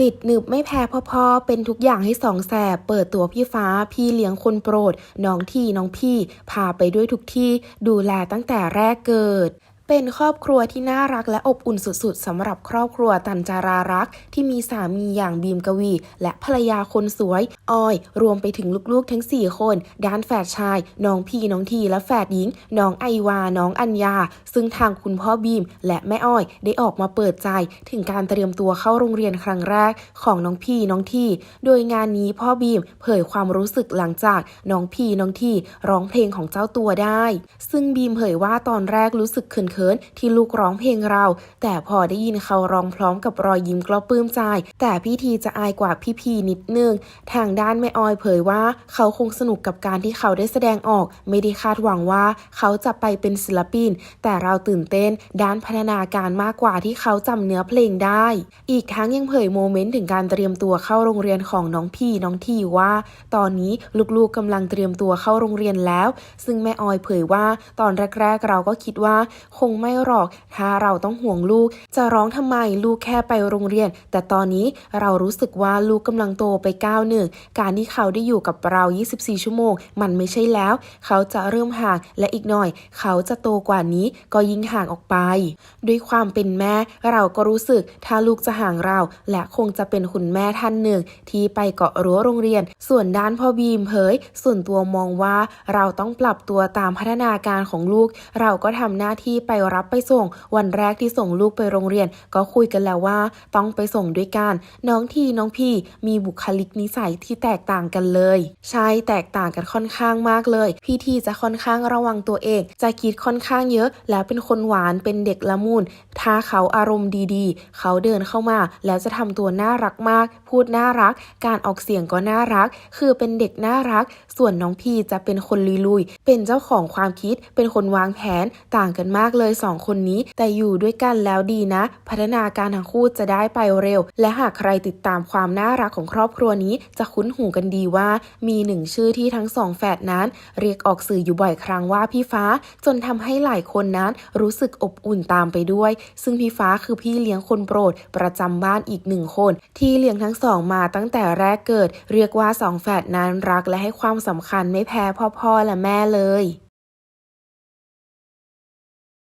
ติดหนึบไม่แพ้พ่อๆ เป็นทุกอย่างให้สองแสบ เปิดตัวพี่ฟ้า พี่เลี้ยงคนโปรด น้องที่น้องพี่ พาไปด้วยทุกที่ ดูแลตั้งแต่แรกเกิด เป็นครอบครัวที่น่ารักและอบอุ่นสุดๆสำหรับครอบครัวตันจารารัก ที่มีสามีอย่างบีมกวี และภรรยาคนสวย ออย รวมไปถึงลูกๆทั้ง 4 คน ด้านแฝดชาย น้องพี่น้องทีและแฝดหญิง น้องไอวา น้องอัญญา ซึ่งทางคุณพ่อบีม และแม่อ้อยได้ออกมาเปิดใจ ถึงการเตรียมตัวเข้าโรงเรียนครั้งแรกของน้องพี่น้องทีโดยงานนี้พ่อบีมเผยความรู้สึกหลังจากน้องพี่น้องทีร้องเพลงของเจ้าตัวได้ ซึ่งบีมเผยว่าตอนแรกรู้สึกเขินๆที่ลูกร้องเพลงเรา แต่พอได้ยินเขาร้องพร้อมกับรอยยิ้มก็ปลื้มใจ แต่พี่ทีจะอายกว่าพี่พีนิดนึง ทางด้านแม่ออยเผยว่า เขาคงสนุกกับการที่เขาได้แสดงออก ไม่ได้คาดหวังว่า เขาจะไปเป็นศิลปิน แต่เราตื่นเต้นด้านพัฒนาการมากกว่าที่เขาจำเนื้อเพลงได้ อีกทั้งยังเผยโมเมนต์ถึงการเตรียมตัวเข้าโรงเรียนของน้องพี่น้องทีว่า ตอนนี้ลูกๆกำลังเตรียมตัวเข้าโรงเรียนแล้ว ซึ่งแม่ออยเผยว่า ตอนแรก ๆ เราก็คิดว่า คงไม่หรอก ถ้าเราต้องห่วงลูก จะร้องทำไมลูกแค่ไปโรงเรียน แต่ตอนนี้เรารู้สึกว่าลูกกำลังโตไปก้าวหนึ่ง การที่เขาได้อยู่กับเรา 24 ชั่วโมง มันไม่ใช่แล้ว เขาจะเริ่มห่างและอีกหน่อย เขาจะโตกว่านี้ก็ยิ่งห่างออกไป ด้วยความเป็นแม่ เราก็รู้สึกถ้าลูกจะห่างเรา และคงจะเป็นคุณแม่ท่านหนึ่ง ที่ไปเกาะรั้วโรงเรียน ส่วนด้านพ่อบีมเผย ส่วนตัวมองว่าเราต้องปรับตัวตามพัฒนาการของลูก เราก็ทำหน้าที่ไปรับไปส่ง วันแรกที่ส่งลูกไปโรงเรียน ก็คุยกันแล้วว่า ต้องไปส่งด้วยกันน้องทีน้องพี่มีบุคลิกนิสัยที่แตกต่างกันเลย ใช่แตกต่างกันค่อนข้างมากเลย พี่ทีจะค่อนข้างระวังตัวเอง จะคิดค่อนข้างเยอะ แล้วเป็นคนหวานเป็นเด็กละมุนถ้าเขาอารมณ์ดีๆ เขาเดินเข้ามา แล้วจะทำตัวน่ารักมาก พูดน่ารัก การออกเสียงก็น่ารัก คือเป็นเด็กน่ารัก ส่วนน้องพีจะเป็นคนลุยๆเป็นเจ้าของความคิดเป็นคนวางแผนต่างกันมากเลยสองคนนี้ แต่อยู่ด้วยกันแล้วดีนะ พัฒนาการทั้งคู่จะได้ไปเร็ว และหากใครติดตามความน่ารักของครอบครัวนี้ จะคุ้นหูกันดีว่า มีหนึ่งชื่อที่ทั้งสองแฝดนั้น เรียกออกสื่ออยู่บ่อยครั้งว่าพี่ฟ้า จนทำให้หลายคนนั้นรู้สึกอบอุ่นตามไปด้วย ซึ่งพี่ฟ้าคือพี่เลี้ยงคนโปรด ประจำบ้านอีกหนึ่งคน ที่เลี้ยงทั้งสองมาตั้งแต่แรกเกิด เรียกว่าสองแฝดนั้นรักและให้ความสำคัญไม่แพ้พ่อๆและแม่เลย